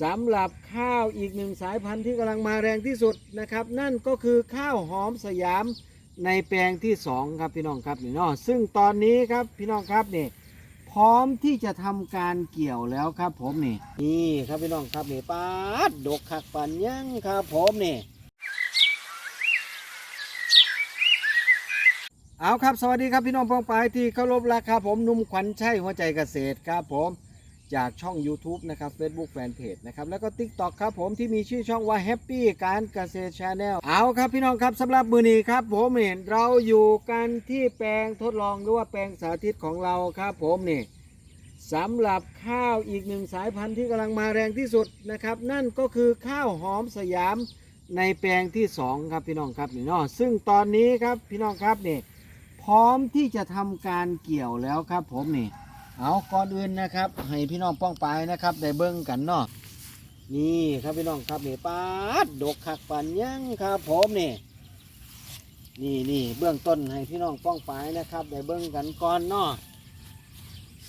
สำหรับข้าวอีกหนึ่งสายพันธุ์ที่กำลังมาแรงที่สุดนะครับ นั่นก็คือข้าวหอมสยามในแปลงที่สองครับพี่น้องครับนี่เนาะซึ่งตอนนี้ครับพี่น้องครับนี่พร้อมที่จะทำการเกี่ยวแล้วครับผมนี่นี่ครับพี่น้องครับนี่ปาดดกขักปันยังครับผมนี่เอาครับสวัสดีครับพี่น้องพองปายที่เคารพรักครับผมนุ่มขวัญชัยหัวใจเกษตรครับผม จากช่อง YouTube นะครับ Facebook Fanpage นะครับ แล้วก็ TikTok ครับผมที่มีชื่อช่องว่า Happy การเกษตร Channel เอาครับพี่น้องครับสำหรับมือนี้ครับ ผมเห็นเราอยู่กันที่แปลงทดลองหรือว่าแปลงสาธิตของเราครับผมนี่สำหรับข้าวอีกหนึ่งสายพันธุ์ที่กำลังมาแรงที่สุดนะครับ นั่นก็คือข้าวหอมสยามในแปลงที่สองครับพี่น้องครับนี่เนาะซึ่งตอนนี้ครับพี่น้องครับนี่พร้อมที่จะทำการเกี่ยวแล้วครับผมนี่ เอาก่อนอื่นนะครับ ให้พี่น้องป้องปนะครับได้เบิ้งกันเนาะนี่ครับพี่น้องครับนี่ปาดดกขักปันยังครับผมนี่นี่นี่เบื้องต้นให้พี่น้องป้องปนะครับได้เบิ้งกันก่อนเนาะ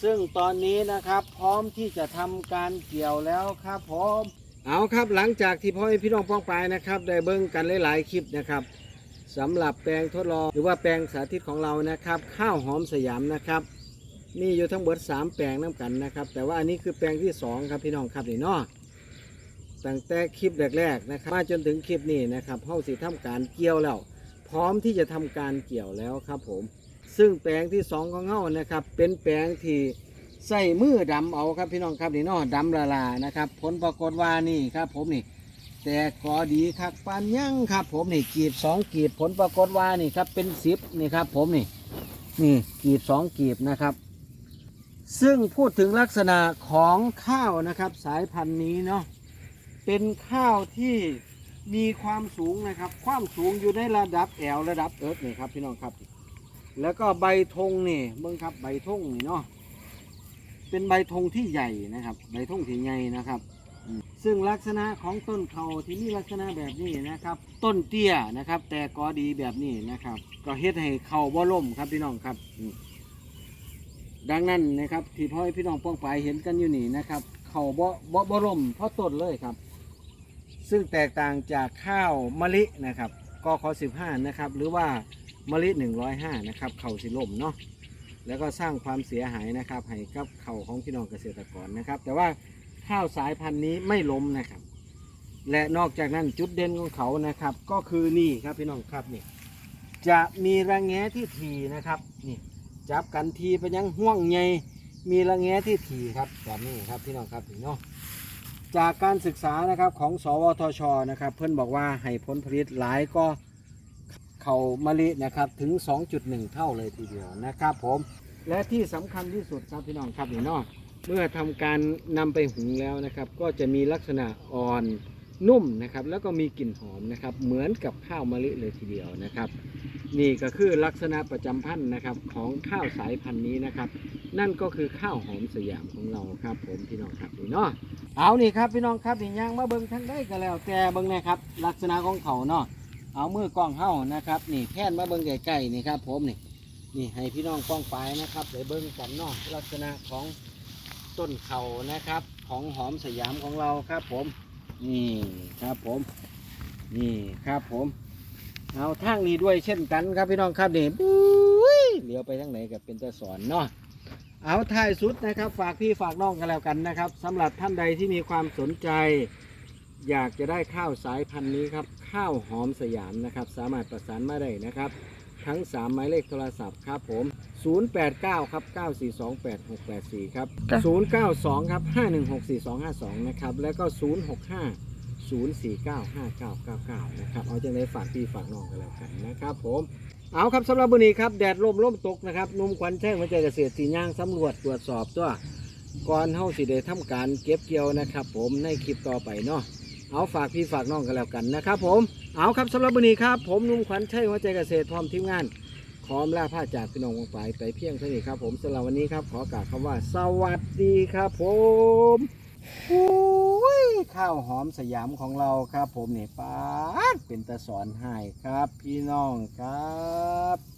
ซึ่งตอนนี้นะครับพร้อมที่จะทำการเกี่ยวแล้วครับผมเอาครับหลังจากที่พ่อแม่พี่น้องป้องปนะครับ ได้เบิ้งกันหลายๆคลิปนะครับสำหรับแปลงทดลองหรือว่าแปลงสาธิตของเรานะครับ ข้าวหอมสยามนะครับ มีอยู่ทั้งหมด3แปลงน้ากันนะครับ แต่ว่าอันนี้คือแปลงที่ 2 ครับพี่น้องครับนี่เนาะตั้งแต่คลิปแรกๆนะครับมาจนถึงคลิปนี้นะครับเฮาสิทำการเกี่ยวแล้ว พร้อมที่จะทำการเกี่ยวแล้วครับผม ซึ่งแปลงที่ 2 ของเฮานะครับ เป็นแปลงที่ใส่มือดำเอาครับพี่น้องครับนี่เนาะดำละลานะครับ ผลปรากฏว่านี่ครับ ผมนี่ แต่กอดีคักปานยังครับ ผมนี่กีบสองกีบผลปรากฏว่านี่ครับเป็นสิบนี่ครับ ผมนี่นี่กีบสองกีบนะครับ ซึ่งพูดถึงลักษณะของข้าวนะครับ สายพันธุ์นี้เนาะเป็นข้าวที่มีความสูงนะครับ ความสูงอยู่ในระดับแอลระดับเอิร์ธนี่ครับพี่น้องครับ แล้วก็ใบธงนี่เบิ้งครับใบธงนี่เนาะเป็นใบธงที่ใหญ่นะครับ ใบธงที่ใหญ่นะครับ ซึ่งลักษณะของต้นเขาที่มีลักษณะแบบนี้นะครับ ต้นเตี้ยนะครับ แต่กอดีแบบนี้นะครับ ก็เฮ็ดให้เขาบ่ล่มครับพี่น้องครับอื ดังนั้นนะครับที่พ่อให้พี่น้องป้องปายเห็นกันอยู่นี่นะครับ เขาบ่บ่บ่ล่มเพราะต้นเลยครับ ซึ่งแตกต่างจากข้าวมะลินะครับกข15นะครับ หรือว่ามะลิ105นะครับ เขาสิล่มเนาะแล้วก็สร้างความเสียหายนะครับให้กับเข่าของพี่น้องเกษตรกรนะครับ แต่ว่าข้าวสายพันธุ์นี้ไม่ล้มนะครับ และนอกจากนั้นจุดเด่นของเขานะครับ ก็คือนี่ครับพี่น้องครับนี่จะมีระแงะที่ทีนะครับนี่ จับกันทีไปยังห่วงใยมีระแงะที่ทีครับแบบนี้ครับพี่น้องครับนี่เนาะจากการศึกษานะครับของสวทชนะครับ เพื่อนบอกว่าให้ผลผลิตหลายก็เขามะลินะครับถึง 2.1 เท่าเลยทีเดียวนะครับผมและที่สำคัญที่สุดครับพี่น้องครับนี่เนาะเมื่อทำการนำไปหุงแล้วนะครับ ก็จะมีลักษณะอ่อนนุ่มนะครับ แล้วก็มีกลิ่นหอมนะครับ เหมือนกับข้าวมะลิเลยทีเดียวนะครับ นี่ก็คือลักษณะประจำพันธุ์นะครับของข้าวสายพันธุ์นี้นะครับ นั่นก็คือข้าวหอมสยามของเราครับ ผมพี่น้องครับนี่เนาะเอานี่ครับพี่น้องครับนี่ย่างมาเบิ้งทั้งได้ก็แล้ว แต่เบิ้งนะครับ ลักษณะของเขาเนาะเอามือกล้องเฮ้านะครับ นี่แท่นมาเบิ้งใกล้ๆนี่ครับ ผมนี่นี่ให้พี่น้องป้องปนะครับไปเบิ้งกันเนาะลักษณะของต้นเขานะครับ ของหอมสยามของเราครับ ผม นี่ครับผม นี่ครับผม เอาทางนี้ด้วยเช่นกันครับพี่น้องครับนี่บุ้ยเลี้ยวไปทางไหนกับเป็นตะสอนเนาะเอาท้ายสุดนะครับ ฝากพี่ฝากน้องกันแล้วกันนะครับสำหรับท่านใดที่มีความสนใจ อยากจะได้ข้าวสายพันธุ์นี้ครับ ข้าวหอมสยามนะครับ สามารถประสานมาได้นะครับ ทั้ง 3 หมายเลขโทรศัพท์ครับผม 089 ครับ 9428684 ครับจ้ะ092 ครับ 5164252 นะครับ แล้วก็ 065 0495999 นะครับ เอาจังเลยฝากพี่ฝากน้องกันแล้วกันนะครับผม เอาครับสำหรับวันนี้ครับ แดดลมลมตกนะครับนุ่มควันแช่งหัวใจเกษตรสีย่างสำรวจตรวจสอบตัวก่อนเฮาสิได้ทำการเก็บเกี่ยวนะครับ ผมในคลิปต่อไปเนาะเอาฝากพี่ฝากน้องกันแล้วกันนะครับผมเอาครับสำหรับวันนี้ครับ ผมนุ่มขวัญชัยหัวใจเกษตรพร้อมทีมงานขอมลาผ้าจากพี่น้องวงไปไปเพียงเท่านี้ครับ ผมสำหรับวันนี้ครับ ขอกล่าวคำว่า สวัสดีครับผม อ้ยข้าวหอมสยามของเราครับ ผมเนี่ยป้าดเป็นตะสอนให้ครับ พี่น้องครับ